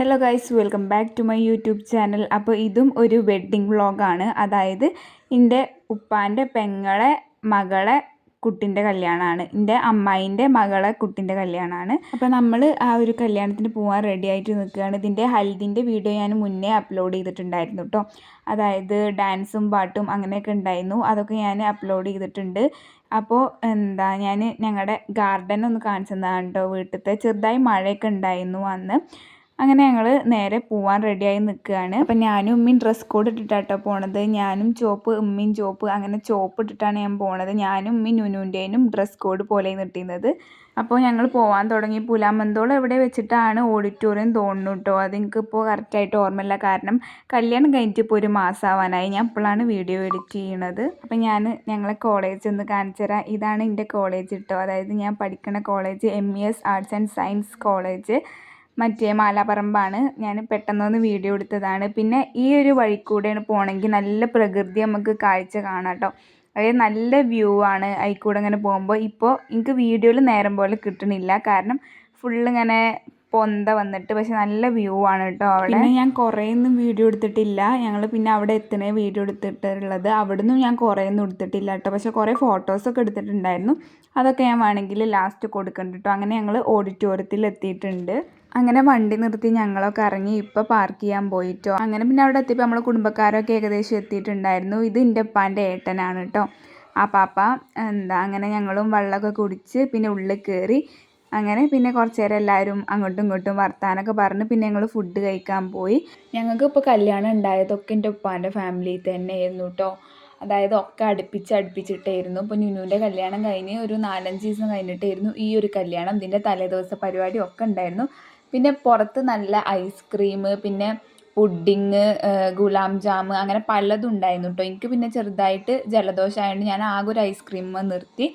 Hello guys welcome back to my YouTube channel അപ്പോൾ ഇതും ഒരു വെഡ്ഡിങ് വ്ളോഗാണ് അതായത് എന്റെ ഉപ്പാന്റെ പെങ്ങളെ മകളെ കുട്ടിന്റെ കല്യാണമാണ് എന്റെ അമ്മായിന്റെ മകളെ കുട്ടിന്റെ കല്യാണമാണ് അപ്പോൾ നമ്മൾ ആ ഒരു കല്യാണത്തിന് പോകാൻ റെഡി ആയിട്ട് നിൽക്കുകയാണ്. ഇതിന്റെ ഹൽദിന്റെ വീഡിയോ ഞാൻ മുന്നേ അപ്ലോഡ് ചെയ്തിട്ടുണ്ടായിരുന്നു കേട്ടോ അതായത് ഡാൻസും പാട്ടും അങ്ങനെയൊക്കെ ഉണ്ടായിരുന്നു. അതൊക്കെ ഞാൻ അപ്ലോഡ് ചെയ്തിട്ടുണ്ട്. അപ്പോൾ എന്താ ഞാൻ ഞങ്ങളുടെ ഗാർഡൻ ഒന്ന് കാണിച്ചു തന്നതാണ് കേട്ടോ വീട്ടിലത്തെ ചെറുതായി മഴയൊക്കെ ഉണ്ടായിരുന്നു അന്ന്. അങ്ങനെ ഞങ്ങൾ നേരെ പോവാൻ റെഡിയായി നിൽക്കുകയാണ് അപ്പം ഞാനും ഉമ്മയും ഡ്രസ് കോഡ് ഇട്ടിട്ടാട്ടോ പോണത്. ഞാനും ചോപ്പ് ഉമ്മയും ചോപ്പ് അങ്ങനെ ചോപ്പ് ഇട്ടിട്ടാണ് ഞാൻ പോണത്. ഞാനും ഉമ്മയും നുനുന്റെനും ഡ്രസ് കോഡ് പോലെ നിർത്തിയിരുന്നത് അപ്പോൾ ഞങ്ങൾ പോകാൻ തുടങ്ങി. പുലാമന്തോളം എവിടെ വെച്ചിട്ടാണ് ഓഡിറ്റോറിയം തോന്നുന്നു കേട്ടോ അത് എനിക്കിപ്പോൾ കറക്റ്റായിട്ട് ഓർമ്മയില്ല. കാരണം കല്യാണം കഴിഞ്ഞിട്ട് ഇപ്പോൾ ഒരു മാസമാവാനായി ഞാൻ ഇപ്പോഴാണ് വീഡിയോ എഡിറ്റ് ചെയ്യണത്. അപ്പം ഞാൻ ഞങ്ങളെ കോളേജ് ഒന്ന് കാണിച്ചു തരാം. ഇതാണ് എന്റെ കോളേജ് കേട്ടോ അതായത് ഞാൻ പഠിക്കുന്ന college M E S arts and science college മറ്റേ മാലാപ്പറമ്പാണ് ഞാൻ പെട്ടെന്നൊന്ന് വീഡിയോ എടുത്തതാണ്. പിന്നെ ഈ ഒരു വഴി കൂടെയാണ് പോകണമെങ്കിൽ നല്ല പ്രകൃതി നമുക്ക് കാഴ്ച കാണാം കേട്ടോ അതായത് നല്ല വ്യൂ ആണ് അതിൽ കൂടെ ഇങ്ങനെ പോകുമ്പോൾ ഇപ്പോൾ എനിക്ക് വീഡിയോയിൽ നേരം പോലെ കിട്ടണില്ല. കാരണം ഫുള്ള് ഇങ്ങനെ പൊന്ത വന്നിട്ട് പക്ഷെ നല്ല വ്യൂ ആണ് കേട്ടോ അവിടെ. പിന്നെ ഞാൻ കുറേ ഒന്നും വീഡിയോ എടുത്തിട്ടില്ല. ഞങ്ങൾ പിന്നെ അവിടെ എത്തണേ വീഡിയോ എടുത്തിട്ടുള്ളത്. അവിടെ നിന്നും ഞാൻ കുറേ ഒന്നും എടുത്തിട്ടില്ല കേട്ടോ പക്ഷെ കുറേ ഫോട്ടോസൊക്കെ എടുത്തിട്ടുണ്ടായിരുന്നു. അതൊക്കെ ഞാൻ വേണമെങ്കിൽ ലാസ്റ്റ് കൊടുക്കുന്നുണ്ട് കേട്ടോ അങ്ങനെ ഞങ്ങൾ ഓഡിറ്റോറിയത്തിൽ എത്തിയിട്ടുണ്ട് അങ്ങനെ വണ്ടി നിർത്തി ഞങ്ങളൊക്കെ ഇറങ്ങി ഇപ്പോൾ പാർക്ക് ചെയ്യാൻ പോയിട്ടോ. അങ്ങനെ പിന്നെ അവിടെ എത്തിയപ്പോൾ നമ്മളെ കുടുംബക്കാരൊക്കെ ഏകദേശം എത്തിയിട്ടുണ്ടായിരുന്നു. ഇത് എന്റെ ഉപ്പാന്റെ ഏട്ടനാണ് കേട്ടോ ആ പാപ്പ എന്താ അങ്ങനെ ഞങ്ങളും വെള്ളമൊക്കെ കുടിച്ച് പിന്നെ ഉള്ളിൽ കയറി അങ്ങനെ പിന്നെ കുറച്ച് നേരം എല്ലാവരും അങ്ങോട്ടും ഇങ്ങോട്ടും വർത്താനൊക്കെ പറഞ്ഞ് പിന്നെ ഞങ്ങൾ ഫുഡ് കഴിക്കാൻ പോയി. ഞങ്ങൾക്ക് ഇപ്പോൾ കല്യാണം ഉണ്ടായതൊക്കെ എന്റെ ഉപ്പാന്റെ തന്നെ ആയിരുന്നു കേട്ടോ അതായത് ഒക്കെ അടുപ്പിച്ച് അടുപ്പിച്ചിട്ടായിരുന്നു. ഇപ്പോൾ നുനുവിന്റെ കല്യാണം കഴിഞ്ഞ് ഒരു നാലഞ്ച് ദിവസം കഴിഞ്ഞിട്ടായിരുന്നു ഈ ഒരു കല്യാണം. ഇതിന്റെ തലേദിവസ പരിപാടി ഒക്കെ ഉണ്ടായിരുന്നു. പിന്നെ പുറത്ത് നല്ല ഐസ്ക്രീം പിന്നെ പുഡിങ് ഗുലാം ജാം അങ്ങനെ പലതും ഉണ്ടായിരുന്നു കേട്ടോ എനിക്ക് പിന്നെ ചെറുതായിട്ട് ജലദോഷം ആയതുകൊണ്ട് ഞാൻ ആകെ ഒരു ഐസ്ക്രീം നിർത്തി.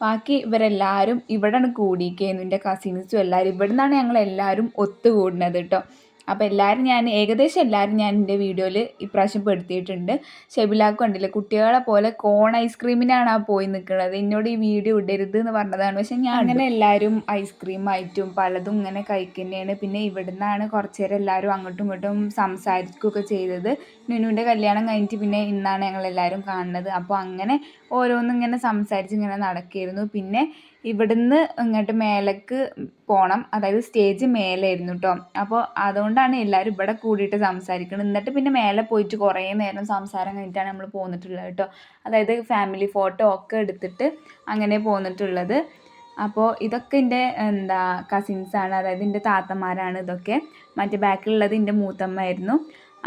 ബാക്കി ഇവരെല്ലാവരും ഇവിടെയാണ് കൂടിയിരിക്കുന്നു എന്റെ കസിൻസും എല്ലാവരും ഇവിടെ നിന്നാണ് ഞങ്ങൾ എല്ലാവരും ഒത്തുകൂടുന്നത് കേട്ടോ അപ്പോൾ എല്ലാവരും ഞാൻ ഏകദേശം എല്ലാവരും ഞാൻ എന്റെ വീഡിയോയിൽ ഇപ്രാവശ്യം പെടുത്തിയിട്ടുണ്ട്. ഷെബിലാക്ക് കണ്ടില്ല കുട്ടികളെ പോലെ കോൺ ഐസ്ക്രീമിനാണ് ആ പോയി നിൽക്കുന്നത് എന്നോട് ഈ വീഡിയോ ഇടരുത് എന്ന് പറഞ്ഞതാണ്. പക്ഷെ ഞാൻ അങ്ങനെ എല്ലാവരും ഐസ്ക്രീം ആയിട്ടും പലതും ഇങ്ങനെ കഴിക്കുന്നതാണ്. പിന്നെ ഇവിടുന്നാണ് കുറച്ച് നേരം എല്ലാവരും അങ്ങോട്ടും ഇങ്ങോട്ടും സംസാരിക്കുകയൊക്കെ ചെയ്തത്. നുനുവിന്റെ കല്യാണം കഴിഞ്ഞിട്ട് പിന്നെ ഇന്നാണ് ഞങ്ങൾ എല്ലാവരും കാണുന്നത്. അപ്പോൾ അങ്ങനെ ഓരോന്നും ഇങ്ങനെ സംസാരിച്ച് ഇങ്ങനെ നടക്കുകയായിരുന്നു പിന്നെ ഇവിടുന്ന് ഇങ്ങോട്ട് മേലേക്ക് പോകണം അതായത് സ്റ്റേജ് മേലായിരുന്നു കേട്ടോ അപ്പോൾ അതുകൊണ്ടാണ് എല്ലാവരും ഇവിടെ കൂടിയിട്ട് സംസാരിക്കുന്നത് എന്നിട്ട് പിന്നെ മേലെ പോയിട്ട് കുറേ നേരം സംസാരം കഴിഞ്ഞിട്ടാണ് നമ്മൾ പോന്നിട്ടുള്ളത് കേട്ടോ അതായത് ഫാമിലി ഫോട്ടോ ഒക്കെ എടുത്തിട്ട് അങ്ങനെ പോന്നിട്ടുള്ളത്. അപ്പോൾ ഇതൊക്കെ എന്റെ എന്താ കസിൻസാണ് അതായത് എന്റെ താത്തമാരാണ് ഇതൊക്കെ. മറ്റേ ബാക്കിലുള്ളത് എന്റെ മൂത്തമ്മയായിരുന്നു.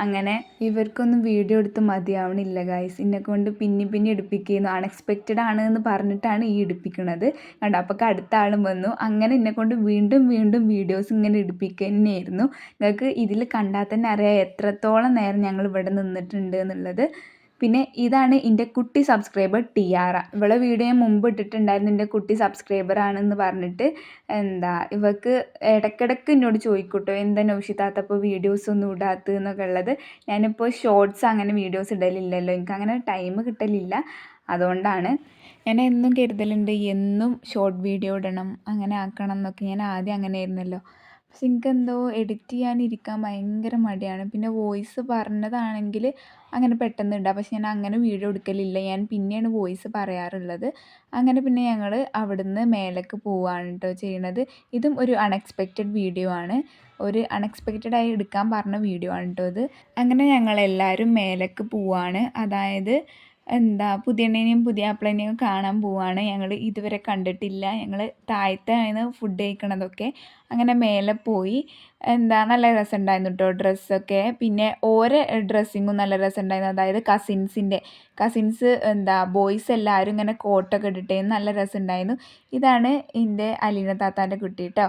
അങ്ങനെ ഇവർക്കൊന്നും വീഡിയോ എടുത്ത് മതിയാവണില്ല ഗൈസ് എന്നെ കൊണ്ട് പിന്നെ പിന്നെ എടുപ്പിക്കുന്നു. അൺഎക്സ്പെക്റ്റഡ് ആണ് എന്ന് പറഞ്ഞിട്ടാണ് ഈ എടുപ്പിക്കുന്നത് കണ്ടോ? അപ്പോൾ അടുത്ത ആളും വന്നു. അങ്ങനെ എന്നെ കൊണ്ട് വീണ്ടും വീണ്ടും വീഡിയോസ് ഇങ്ങനെ എടുപ്പിക്കുക തന്നെയായിരുന്നു നിങ്ങൾക്ക് ഇതിൽ കണ്ടാൽ തന്നെ അറിയാം എത്രത്തോളം നേരം ഞങ്ങൾ ഇവിടെ നിന്നിട്ടുണ്ട് എന്നുള്ളത്. പിന്നെ ഇതാണ് എന്റെ കുട്ടി സബ്സ്ക്രൈബർ ടിയാറ. ഇവളെ വീഡിയോ മുമ്പ് ഇട്ടിട്ടുണ്ടായിരുന്നു എന്റെ കുട്ടി സബ്സ്ക്രൈബർ ആണെന്ന് പറഞ്ഞിട്ട്. എന്താ ഇവൾക്ക് ഇടയ്ക്കിടയ്ക്ക് എന്നോട് ചോദിക്കൂട്ടോ എന്താ നൗഷിത്താത്ത വീഡിയോസ് ഒന്നും ഇടാത്തത് എന്നൊക്കെ ഉള്ളത്? ഞാനിപ്പോൾ ഷോർട്സ് അങ്ങനെ വീഡിയോസ് ഇടലില്ലല്ലോ എനിക്ക് അങ്ങനെ ടൈം കിട്ടലില്ല. അതുകൊണ്ടാണ് ഞാൻ എന്നും കരുതലുണ്ട് എന്നും ഷോർട്ട് വീഡിയോ ഇടണം അങ്ങനെ ആക്കണം എന്നൊക്കെ ഞാൻ ആദ്യം അങ്ങനെ ആയിരുന്നല്ലോ പക്ഷെ എനിക്കെന്തോ എഡിറ്റ് ചെയ്യാനിരിക്കാൻ ഭയങ്കര മടിയാണ്. പിന്നെ വോയിസ് പറഞ്ഞതാണെങ്കിൽ അങ്ങനെ പെട്ടെന്ന് ഇടാം പക്ഷെ ഞാൻ അങ്ങനെ വീഡിയോ എടുക്കലില്ല. ഞാൻ പിന്നെയാണ് വോയിസ് പറയാറുള്ളത്. അങ്ങനെ പിന്നെ ഞങ്ങൾ അവിടുന്ന് മേലേക്ക് പോവുകയാണ് കേട്ടോ ചെയ്യണത്. ഇതും ഒരു അൺഎക്സ്പെക്റ്റഡ് വീഡിയോ ആണ്. ഒരു അൺഎക്സ്പെക്റ്റഡ് ആയി എടുക്കാൻ പറഞ്ഞ വീഡിയോ ആണ് കേട്ടോ ഇത്. അങ്ങനെ ഞങ്ങളെല്ലാവരും മേലേക്ക് പോവുകയാണ് അതായത് എന്താ പുതിയണ്ണിനെയും പുതിയാപ്പിളിനെയും കാണാൻ പോവാണ്. ഞങ്ങൾ ഇതുവരെ കണ്ടിട്ടില്ല. ഞങ്ങൾ താഴത്താണ് ഫുഡ് കഴിക്കണതൊക്കെ. അങ്ങനെ മേലെ പോയി എന്താ നല്ല രസമുണ്ടായിരുന്നു കേട്ടോ ഡ്രസ്സൊക്കെ. പിന്നെ ഓരോ ഡ്രസ്സിങ്ങും നല്ല രസമുണ്ടായിരുന്നു അതായത് കസിൻസിന്റെ കസിൻസ് എന്താ ബോയ്സ് എല്ലാവരും ഇങ്ങനെ കോട്ടൊക്കെ ഇട്ടിട്ടേന്ന് നല്ല രസമുണ്ടായിരുന്നു ഇതാണ് എന്റെ അലീന താത്താന്റെ കുട്ടി കേട്ടോ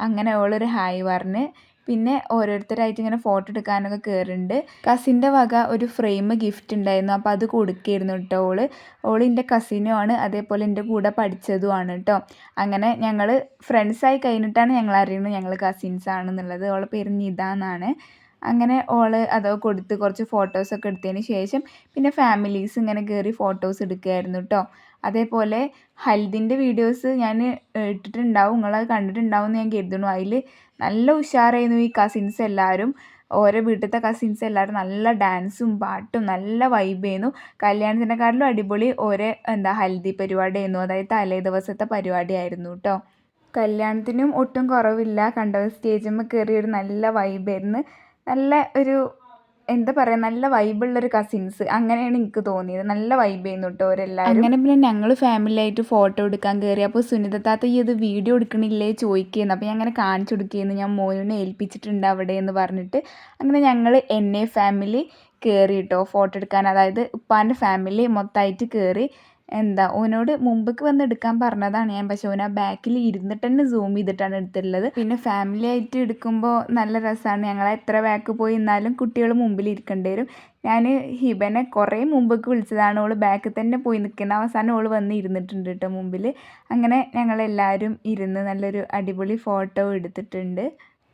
അങ്ങനെ ഓളൊരു ഹായ് പറഞ്ഞ് പിന്നെ ഓരോരുത്തരായിട്ട് ഇങ്ങനെ ഫോട്ടോ എടുക്കാനൊക്കെ കയറുന്നുണ്ട് കസിന്റെ വക ഒരു ഫ്രെയിം ഗിഫ്റ്റ് ഉണ്ടായിരുന്നു അപ്പോൾ അത് കൊടുക്കുകയായിരുന്നു കേട്ടോ ഓൾ. ഓൾ എന്റെ കസിനും ആണ്. അതേപോലെ എന്റെ കൂടെ പഠിച്ചതുമാണ് കേട്ടോ അങ്ങനെ ഞങ്ങൾ ഫ്രണ്ട്സായി കഴിഞ്ഞിട്ടാണ് ഞങ്ങൾ അറിയുന്നത് ഞങ്ങൾ കസിൻസ് ആണെന്നുള്ളത്. ഓളെ പേര് നിത എന്നാണ്. അങ്ങനെ ഓൾ അതോ കൊടുത്ത് കുറച്ച് ഫോട്ടോസൊക്കെ എടുത്തതിന് ശേഷം പിന്നെ ഫാമിലീസ് ഇങ്ങനെ കയറി ഫോട്ടോസ് എടുക്കുകയായിരുന്നു കേട്ടോ അതേപോലെ ഹൽദിന്റെ വീഡിയോസ് ഞാൻ ഇട്ടിട്ടുണ്ടാവും. നിങ്ങളത് കണ്ടിട്ടുണ്ടാവും എന്ന് ഞാൻ കരുതുന്നു. അതിൽ നല്ല ഉഷാറായിരുന്നു ഈ കസിൻസ് എല്ലാവരും ഓരോ വീട്ടിലത്തെ കസിൻസ് എല്ലാവരും നല്ല ഡാൻസും പാട്ടും നല്ല വൈബായിരുന്നു കല്യാണത്തിനെക്കാട്ടിലും അടിപൊളി ഒരേ എന്താ ഹൽദി പരിപാടിയായിരുന്നു. അതായത് തലേ ദിവസത്തെ പരിപാടിയായിരുന്നു കേട്ടോ കല്യാണത്തിനും ഒട്ടും കുറവില്ല. കണ്ടവ സ്റ്റേജിൽ കയറി ഒരു നല്ല വൈബായിരുന്നു നല്ല ഒരു എന്താ പറയുക നല്ല വൈബുള്ളൊരു കസിൻസ് അങ്ങനെയാണ് എനിക്ക് തോന്നിയത്. നല്ല വൈബ് ചെയ്യുന്നു കേട്ടോ അവരെല്ലാവരും അങ്ങനെ പിന്നെ ഞങ്ങൾ ഫാമിലി ആയിട്ട് ഫോട്ടോ എടുക്കാൻ കയറി അപ്പോൾ സുനിത താത്ത ഈ ഇത് വീഡിയോ എടുക്കണില്ലേ ചോദിക്കുന്നു. അപ്പോൾ ഞാൻ അങ്ങനെ കാണിച്ചു കൊടുക്കുകയെന്ന് ഞാൻ മോനെ ഏൽപ്പിച്ചിട്ടുണ്ട് അവിടെ എന്ന് പറഞ്ഞിട്ട്. അങ്ങനെ ഞങ്ങൾ എന്നെ ഫാമിലി കയറി കേട്ടോ ഫോട്ടോ എടുക്കാൻ. അതായത് ഉപ്പാന്റെ ഫാമിലി മൊത്തമായിട്ട് കയറി എന്താ ഓനോട് മുമ്പേക്ക് വന്ന് എടുക്കാൻ പറഞ്ഞതാണ് ഞാൻ. പക്ഷെ ഓൻ ആ ബാക്കിൽ ഇരുന്നിട്ട് തന്നെ സൂം ചെയ്തിട്ടാണ് എടുത്തിട്ടുള്ളത്. പിന്നെ ഫാമിലി ആയിട്ട് എടുക്കുമ്പോൾ നല്ല രസമാണ് ഞങ്ങൾ എത്ര ബാക്ക് പോയി എന്നാലും കുട്ടികൾ മുമ്പിൽ ഇരിക്കേണ്ടി വരും. ഞാൻ ഹിബനെ കുറേ മുമ്പേക്ക് വിളിച്ചതാണ്. ഓൾ ബാക്കിൽ തന്നെ പോയി നിൽക്കുന്ന അവസാനം ഓൾ വന്ന് ഇരുന്നിട്ടുണ്ട് കേട്ടോ മുമ്പിൽ അങ്ങനെ ഞങ്ങളെല്ലാവരും ഇരുന്ന് നല്ലൊരു അടിപൊളി ഫോട്ടോ എടുത്തിട്ടുണ്ട്.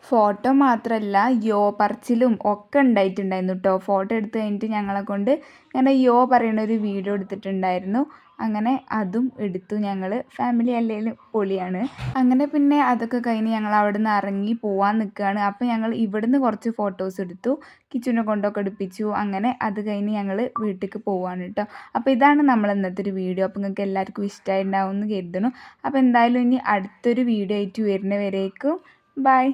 ഫോട്ടോ മാത്രമല്ല യോ പറച്ചിലും ഒക്കെ ഉണ്ടായിട്ടുണ്ടായിരുന്നു കേട്ടോ ഫോട്ടോ എടുത്ത് കഴിഞ്ഞിട്ട് ഞങ്ങളെ കൊണ്ട് ഇങ്ങനെ യോ പറയുന്ന ഒരു വീഡിയോ എടുത്തിട്ടുണ്ടായിരുന്നു. അങ്ങനെ അതും എടുത്തു. ഞങ്ങൾ ഫാമിലി അല്ലെങ്കിലും പൊളിയാണ്. അങ്ങനെ പിന്നെ അതൊക്കെ കഴിഞ്ഞ് ഞങ്ങൾ അവിടെ നിന്ന് ഇറങ്ങി പോവാൻ നിൽക്കുകയാണ് അപ്പോൾ ഞങ്ങൾ ഇവിടുന്ന് കുറച്ച് ഫോട്ടോസ് എടുത്തു. കിച്ചനെ കൊണ്ടൊക്കെ എടുപ്പിച്ചു അങ്ങനെ അത് കഴിഞ്ഞ് ഞങ്ങൾ വീട്ടിലേക്ക് പോവാണ് കേട്ടോ അപ്പോൾ ഇതാണ് നമ്മൾ ഇന്നത്തെ ഒരു വീഡിയോ. അപ്പോൾ നിങ്ങൾക്ക് എല്ലാവർക്കും ഇഷ്ടമായിട്ടുണ്ടാവും എന്ന് കരുതണം അപ്പോൾ എന്തായാലും ഇനി അടുത്തൊരു വീഡിയോ ആയിട്ട് വരുന്നവരേക്കും. ബൈ